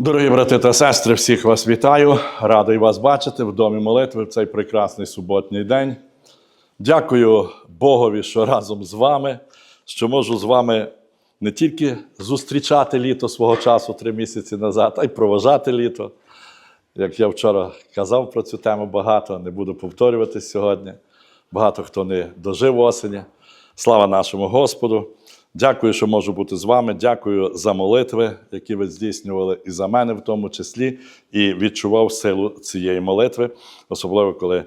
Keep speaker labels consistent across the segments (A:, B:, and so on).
A: Дорогі брати та сестри, всіх вас вітаю. Радий вас бачити в домі молитви в цей прекрасний суботній день. Дякую Богові, що разом з вами, що можу з вами не тільки зустрічати літо свого часу три місяці назад, а й проважати літо. Як я вчора казав про цю тему багато, не буду повторюватись сьогодні. Багато хто не дожив осені. Слава нашому Господу! Дякую, що можу бути з вами. Дякую за молитви, які ви здійснювали і за мене в тому числі, і відчував силу цієї молитви, особливо коли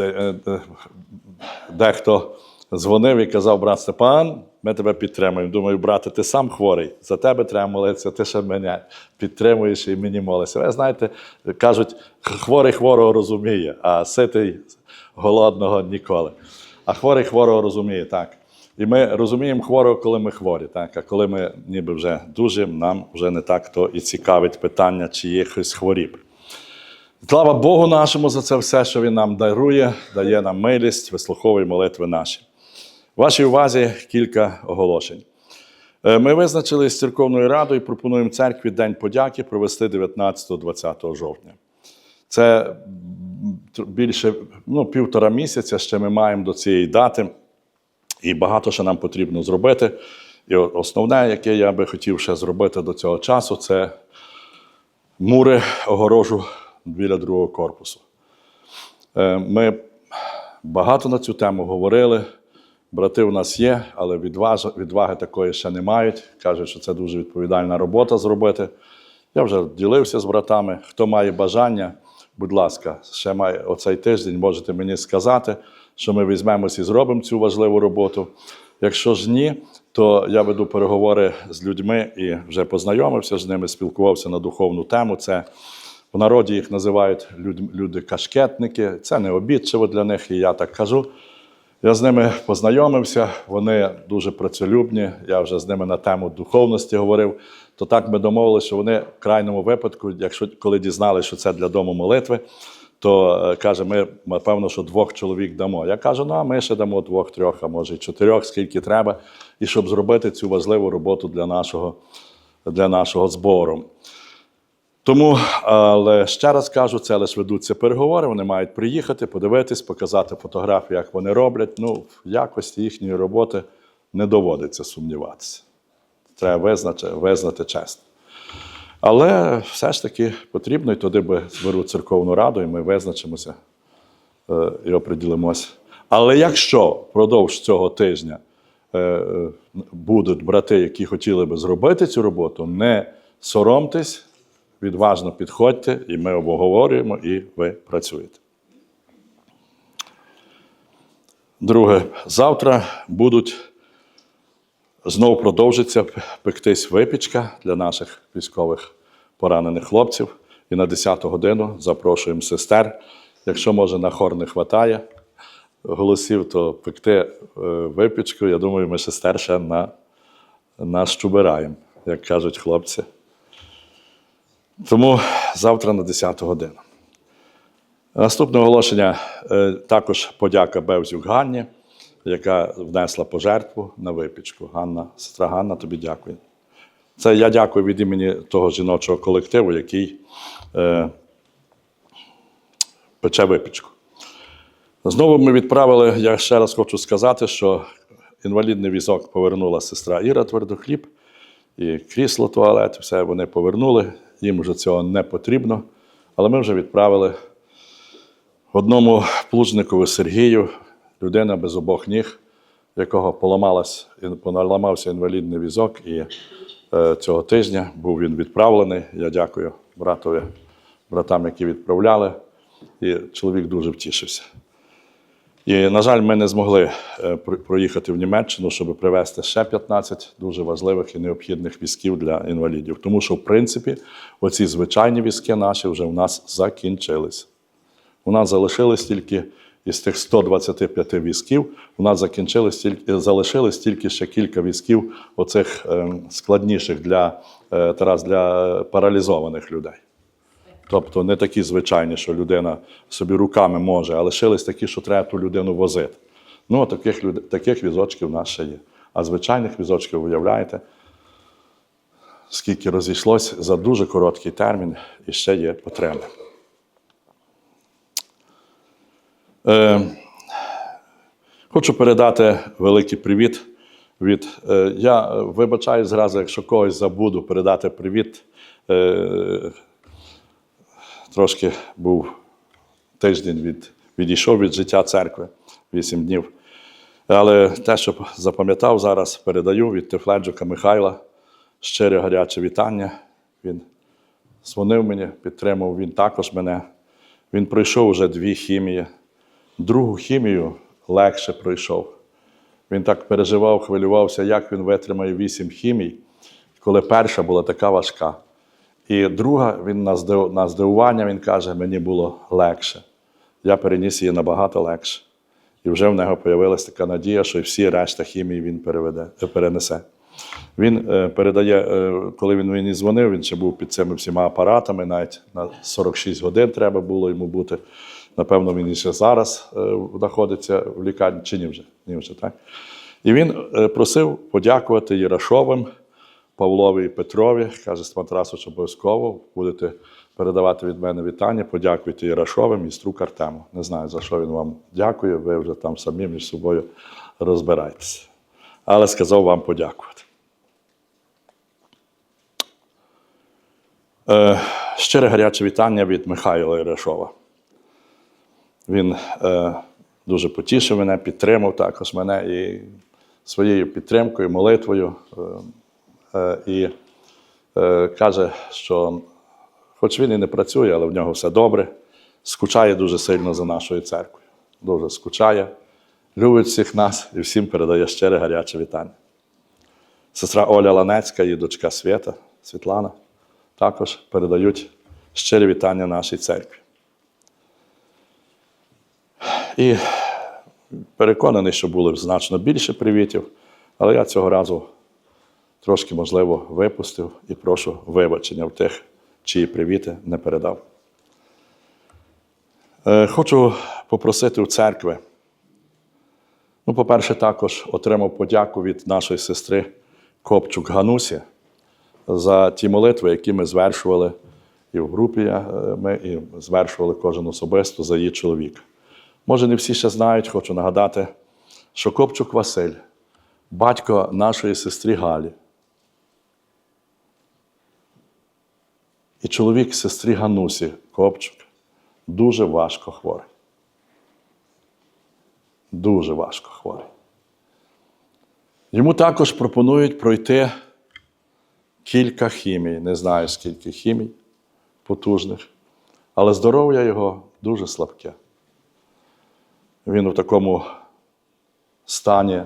A: е, де- дехто дзвонив і казав, брат Степан, ми тебе підтримуємо. Думаю, брате, ти сам хворий, за тебе треба молитися, ти ще мене підтримуєш і мені молишся. Ви знаєте, кажуть, хворий хворого розуміє, а ситий голодного ніколи. А хворий хворого розуміє, так. І ми розуміємо хворого, коли ми хворі, так? а коли ми ніби вже дуже, нам вже не так то і цікавить питання чиїхось хворіб. Слава Богу нашому за це все, що Він нам дарує, дає нам милість, вислуховує молитви наші. Вашій увазі кілька оголошень. Е, Ми визначили з церковною радою і пропонуємо церкві День подяки провести 19-20 жовтня. Це більше ну, півтора місяця ще ми маємо до цієї дати, і багато що нам потрібно зробити. І основне, яке я би хотів ще зробити до цього часу, це мури огорожу біля другого корпусу. Е, Ми багато на цю тему говорили. Брати у нас є, але відваж- відваги такої ще не мають. Кажуть, що це дуже відповідальна робота зробити. Я вже ділився з братами. Хто має бажання, будь ласка, ще має оцей тиждень можете мені сказати, що ми візьмемося і зробимо цю важливу роботу. Якщо ж ні, то я веду переговори з людьми і вже познайомився з ними, спілкувався на духовну тему. Це в народі їх називають люди-кашкетники. Це не обідчиво для них, і я так кажу. Я з ними познайомився, вони дуже працелюбні. Я вже з ними на тему духовності говорив. То так ми домовилися, що вони в крайньому випадку, якщо коли дізналися, що це для дому молитви, то е, каже, ми напевно, що двох чоловік дамо. Я кажу, ну а ми ще дамо двох, трьох, а може й чотирьох, скільки треба, і щоб зробити цю важливу роботу для нашого, для нашого збору. Тому, але ще раз кажу, це лише ведуться переговори. Вони мають приїхати, подивитись, показати фотографії, як вони роблять. Ну, в якості їхньої роботи не доводиться сумніватися. Треба визнати, визнати чесно. Але все ж таки потрібно, і туди би зберу церковну раду, і ми визначимося е, і оприділимося. Але якщо впродовж цього тижня е, е, будуть брати, які хотіли би зробити цю роботу, не соромтесь, відважно підходьте, і ми обговорюємо, і ви працюєте. Друге, завтра будуть знову продовжиться пектись випічка для наших військових поранених хлопців. І на 10 годину запрошуємо сестер. Якщо може на хор не вистачає голосів, то пекти е, випічку. Я думаю, ми сестер ще на, нащубираємо, як кажуть хлопці. Тому завтра на 10 годину. Наступне оголошення е, також подяка Бевзюк Ганні, яка внесла пожертву на випічку. Ганна, сестра Ганна, тобі дякую. Це я дякую від імені того жіночого колективу, який е, пече випічку. Знову ми відправили, я ще раз хочу сказати, що інвалідний візок повернула сестра Іра Твердохліб, і крісло туалет, все вони повернули, їм вже цього не потрібно. Але ми вже відправили одному плужникові Сергію, людина без обох ніг, якого поламалась, поналамався інвалідний візок, і е, цього тижня був він відправлений. Я дякую братові, братам, які відправляли. І чоловік дуже втішився. І, на жаль, ми не змогли е, проїхати в Німеччину, щоб привезти ще 15 дуже важливих і необхідних візків для інвалідів. Тому що, в принципі, оці звичайні візки наші вже у нас закінчились. У нас залишилось тільки із тих 125 візків, у нас закінчилось тільки, залишилось тільки ще кілька візків, оцих е, складніших для, е, Тарас, для е, паралізованих людей. Тобто не такі звичайні, що людина собі руками може, а лишились такі, що треба ту людину возити. Ну, таких, люд- таких візочків у нас ще є. А звичайних візочків, уявляєте, скільки розійшлось за дуже короткий термін і ще є потреби. Е, хочу передати великий привіт. Від, е, я вибачаю зразу, якщо когось забуду, передати привіт. Е, трошки був тиждень від, відійшов від життя церкви, вісім днів. Але те, що запам'ятав зараз, передаю від Тефледжука Михайла щире гаряче вітання. Він дзвонив мені, підтримав він також мене. Він пройшов вже дві хімії. Другу хімію легше пройшов. Він так переживав, хвилювався, як він витримає вісім хімій, коли перша була така важка. І друга, він на здивування, він каже, мені було легше. Я переніс її набагато легше. І вже в нього з'явилася така надія, що і всі решта хімії він переведе, перенесе. Він е, передає, е, коли він мені дзвонив, він ще був під цими всіма апаратами, навіть на 46 годин треба було йому бути. Напевно, він і ще зараз е, знаходиться в лікарні, чи ні вже? Ні вже так? І він е, просив подякувати Єрашовим, Павлові і Петрові. Каже, Степан Тарасович, обов'язково будете передавати від мене вітання. Подякуйте Єрашовим і струк Артему. Не знаю, за що він вам дякує, ви вже там самі між собою розбирайтеся. Але сказав вам подякувати. Щире гаряче вітання від Михайла Єрашова. Він е, дуже потішив мене, підтримав також мене і своєю підтримкою, молитвою. Е, е, і е, каже, що хоч він і не працює, але в нього все добре, скучає дуже сильно за нашою церквою. Дуже скучає, любить всіх нас і всім передає щире гаряче вітання. Сестра Оля Ланецька і дочка Свята, Світлана також передають щире вітання нашій церкві. І переконаний, що було значно більше привітів, але я цього разу трошки, можливо, випустив і прошу вибачення в тих, чиї привіти не передав. Е, Хочу попросити у церкви. Ну, по-перше, також отримав подяку від нашої сестри Копчук Ганусі за ті молитви, які ми звершували і в групі е, ми і звершували кожен особисто за її чоловіка. Може, не всі ще знають, хочу нагадати, що Копчук Василь, батько нашої сестри Галі, і чоловік сестри Ганусі Копчук дуже важко хворий. Дуже важко хворий. Йому також пропонують пройти кілька хімій, не знаю скільки хімій потужних, але здоров'я його дуже слабке. Він у такому стані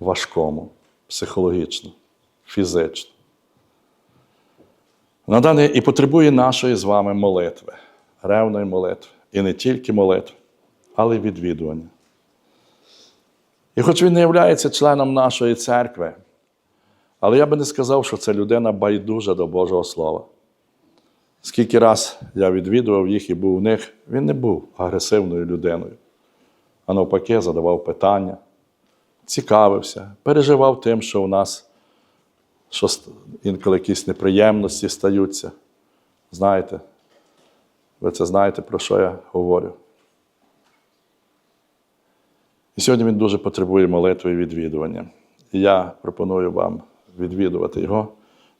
A: важкому, психологічно, фізично. На і потребує нашої з вами молитви, ревної молитви. І не тільки молитви, але й відвідування. І хоч він не є членом нашої церкви, але я би не сказав, що це людина байдужа до Божого Слова. Скільки раз я відвідував їх і був у них, він не був агресивною людиною, а навпаки, задавав питання, цікавився, переживав тим, що у нас що інколи якісь неприємності стаються. Знаєте, ви це знаєте, про що я говорю. І сьогодні він дуже потребує молитви і відвідування. І я пропоную вам відвідувати його.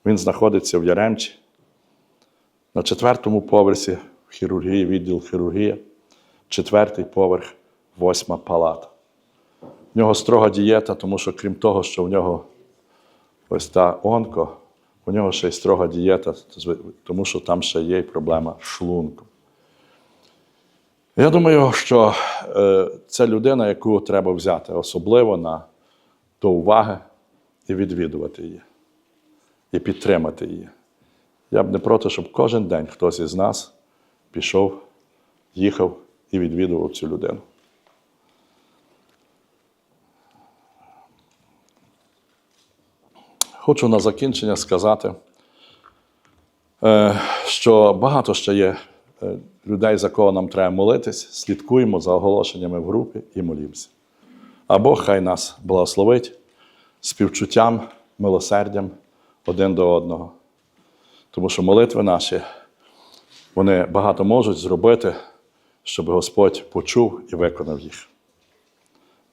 A: Він знаходиться в Яремчі, на четвертому поверсі в хірургії, відділ хірургія, четвертий поверх, восьма палата. В нього строга дієта, тому що крім того, що в нього ось та онко, у нього ще й строга дієта, тому що там ще є й проблема з шлунком. Я думаю, що е, це людина, яку треба взяти особливо на до уваги і відвідувати її, і підтримати її. Я б не проти, щоб кожен день хтось із нас пішов, їхав і відвідував цю людину. Хочу на закінчення сказати, е, що багато ще є е, людей, за кого нам треба молитись, слідкуємо за оголошеннями в групі і молімося. А Бог хай нас благословить співчуттям, милосердям один до одного. Тому що молитви наші, вони багато можуть зробити, щоб Господь почув і виконав їх.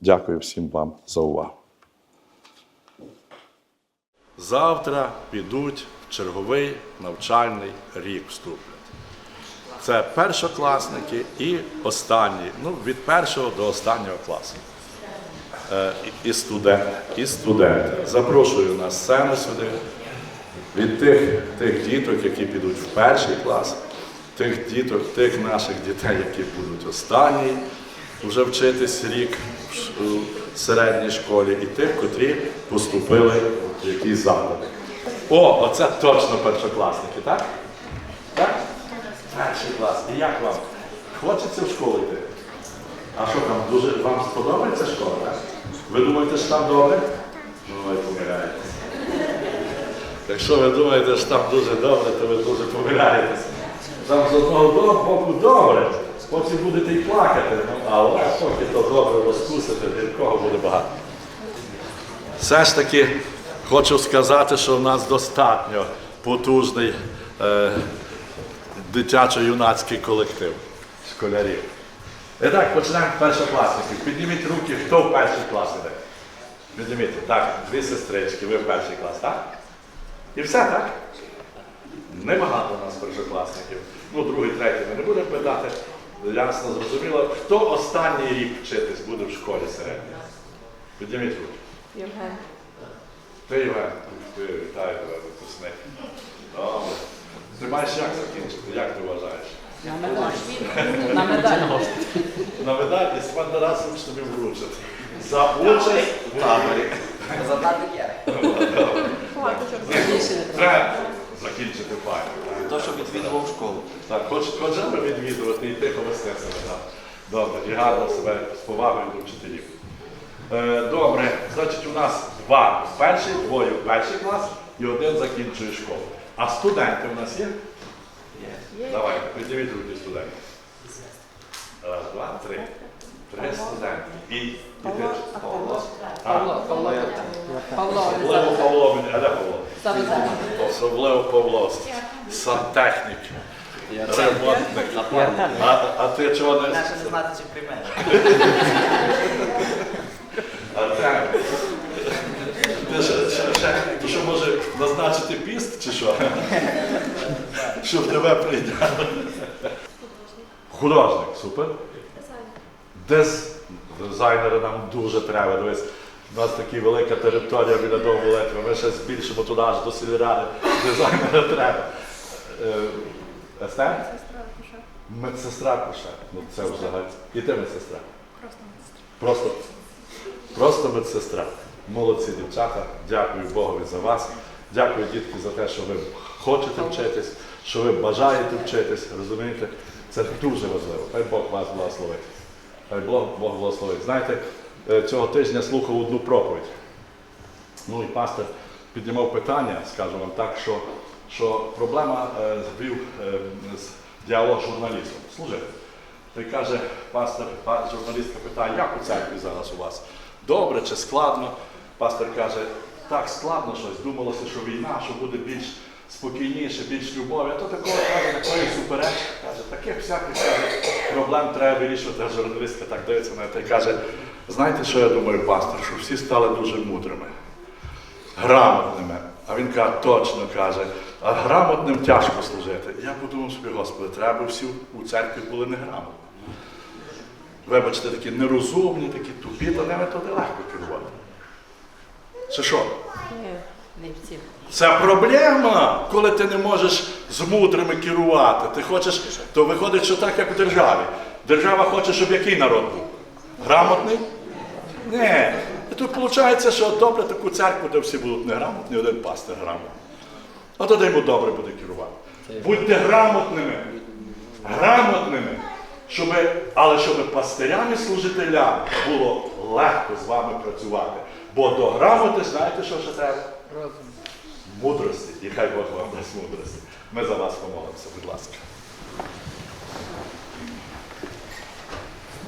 A: Дякую всім вам за увагу. Завтра підуть в черговий навчальний рік вступлять. Це першокласники і останні, ну від першого до останнього класу. Е, і- студенти, і студенти. Запрошую на сцену сюди від тих, тих діток, які підуть в перший клас, тих діток, тих наших дітей, які будуть останній вже вчитись рік в середній школі, і тих, котрі поступили в якісь заклади. О, оце точно першокласники, так? Так? Перший клас. І як вам? Хочеться в школу йти? А що там, дуже вам сподобається школа? Так? Ви думаєте, що там добре? Ну, ви помиляєтесь. Якщо ви думаєте, що там дуже добре, то ви дуже помиляєтесь. Там з одного боку добре, потім будете й плакати, ну, але поки то добре розкусите, від кого буде багато. Все ж таки хочу сказати, що в нас достатньо потужний е, дитячо-юнацький колектив школярів. І так, почнемо з першокласників. Підніміть руки, хто в перший клас іде. Підніміть. Так, дві сестрички, ви в перший клас, так? І все, так? Небагато у нас першокласників. Ну, другий, третій ми не будемо питати. Ясно, зрозуміло. Хто останній рік вчитись буде в школі середній? Підніміть руки.
B: Євген.
A: Ти, Євген, ти вітаю тебе, випускник. Добре. Ти маєш як закінчити? Як ти вважаєш?
B: На медаль. На медаль.
A: На медаль і спандерасом тобі вручать. За участь в таборі.
B: Більше не треба.
A: Треба закінчити файно.
C: То, що відвідував школу.
A: Так, хоч, хочемо відвідувати і тихо себе. Так. Добре, і гарно себе з повагою до вчителів. Е, добре, значить, у нас два перший, двоє в перший клас і один закінчує школу. А студенти у нас є? Давайте, підніміть руки студенти. Раз, два, три. І, і Павло. А,
B: Павло, Павло. Павло.
A: Особливо Павло, мені- а де Павло? Особливо Павло. Сантехнік. Ремонтник. А, а ти чого не
C: Наша не знати, чи прийме.
A: Артем? Ще, ти що може назначити піст чи що? Щоб тебе прийняли. Художник, супер. Дез... Дизайнери нам дуже треба. Дивись, у нас така велика територія біля дому Летва. Ми ще збільшимо туди аж до сільради. Дизайнера треба. Е, Естер? Медсестра Куша. Ну це взагалі. І ти медсестра? Просто Просто медсестра. Молодці дівчата. Дякую Богові за вас. Дякую, дітки, за те, що ви хочете вчитись, що ви бажаєте вчитись. Розумієте? Це дуже важливо. Хай Бог вас благословить. Хай Бог, Бог благословить. Знаєте, е, цього тижня слухав одну проповідь. Ну і пастор піднімав питання, скажу вам так, що, що проблема е, звів е, з діалог з журналістом. Служити. Той каже, пастор, па- журналістка питає, як у церкві зараз у вас? Добре чи складно? Пастор каже, так складно щось. Думалося, що війна, що буде більш спокійніше, більш любові. А то такого каже, такої суперечки. Каже, таких всяких каже, проблем треба вирішувати. Журналістка так дивиться на та й каже, знаєте, що я думаю, пастор, що всі стали дуже мудрими грамотними. А він каже, точно каже, а грамотним тяжко служити. Я подумав собі, Господи, треба всі у церкві були неграмотні. Вибачте, такі нерозумні, такі тупі, то ними туди легко керувати. Це що? Це проблема, коли ти не можеш з мудрими керувати. Ти хочеш, то виходить, що так, як у державі. Держава хоче, щоб який народ був? Грамотний? Ні. І тут виходить, що добре таку церкву, де всі будуть неграмотні, один пастир грамотний. А тоді йому добре буде керувати. Будьте грамотними. Грамотними. Щоб, але щоб пастирям і служителям було легко з вами працювати. Бо до грамоти, знаєте, що ще треба? Мудрості. І хай Бог вам дасть мудрості. Ми за вас помолимося, будь ласка.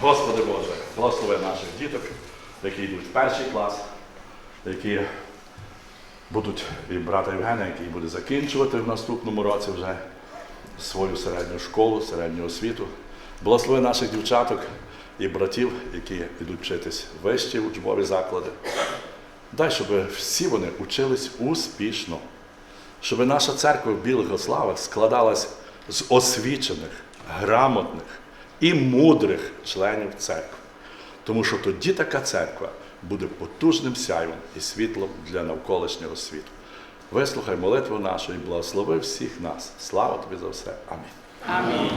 A: Господи Боже, благослови наших діток, які йдуть в перший клас, які будуть і брата Євгена, який буде закінчувати в наступному році вже свою середню школу, середню освіту. Благослови наших дівчаток і братів, які йдуть вчитись вищі учбові заклади. Дай, щоб всі вони учились успішно, щоб наша церква в білих ославах складалась з освічених, грамотних і мудрих членів церкви. Тому що тоді така церква буде потужним сяйвом і світлом для навколишнього світу. Вислухай молитву нашу і благослови всіх нас. Слава тобі за все. Амінь.
B: Амінь.